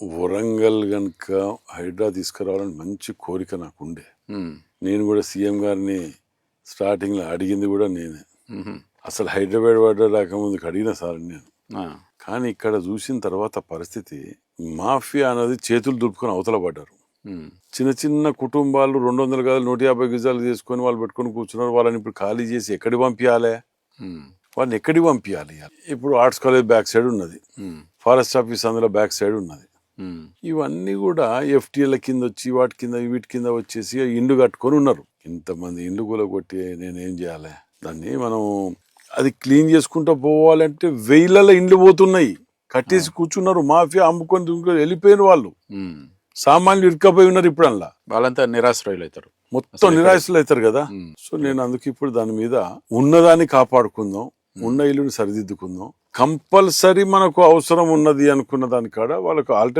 వరంగల్ గనుక హైడ్రా తీసుకురావాలని మంచి కోరిక నాకు ఉండే నేను కూడా సీఎం గారిని స్టార్టింగ్లో అడిగింది కూడా నేనే. అసలు హైదరాబాద్ పడ్డ రాకముందుకు అడిగిన సార్ నేను. కానీ ఇక్కడ చూసిన తర్వాత పరిస్థితి మాఫియా అనేది చేతులు దులుపుకొని అవతల పడ్డారు. చిన్న చిన్న కుటుంబాలు రెండు వందల గదాలు నూట యాభై గజాలు చేసుకొని వాళ్ళు పెట్టుకొని కూర్చున్నారు. వాళ్ళని ఇప్పుడు ఖాళీ చేసి ఎక్కడికి పంపించాలి వాళ్ళని ఎక్కడికి పంపించాలి ఇప్పుడు ఆర్ట్స్ కాలేజ్ బ్యాక్ సైడ్ ఉన్నది. ఫారెస్ట్ ఆఫీస్ అందులో బ్యాక్ సైడ్ ఉన్నది. ఇవన్నీ కూడా ఎఫ్టీఎల కింద వచ్చి వాటి కింద వీటి కింద వచ్చేసి ఇండ్లు కట్టుకొని ఉన్నారు. ఇంతమంది ఇండ్లు కూడా కొట్టి నేనేం చేయాలి? దాన్ని మనం అది క్లీన్ చేసుకుంటూ పోవాలంటే వెయ్యిలలో ఇండ్లు పోతున్నాయి. కట్టేసి కూర్చున్నారు. మాఫియా అమ్ముకొని వెళ్ళిపోయిన వాళ్ళు. సామాన్యులు ఇరుక్కపోయి ఉన్నారు ఇప్పుడు అందులో వాళ్ళంతా నిరాశ్రయులు అవుతారు. మొత్తం నిరాశలు అవుతారు కదా? సో నేను అందుకు ఇప్పుడు దాని మీద ఉన్నదాన్ని కాపాడుకుందాం. ఉన్న ఇల్లుని సరిదిద్దుకుందాం. కంపల్సరీ మనకు అవసరం ఉన్నది అనుకున్న దాని కాడ వాళ్ళకు ఆల్టర్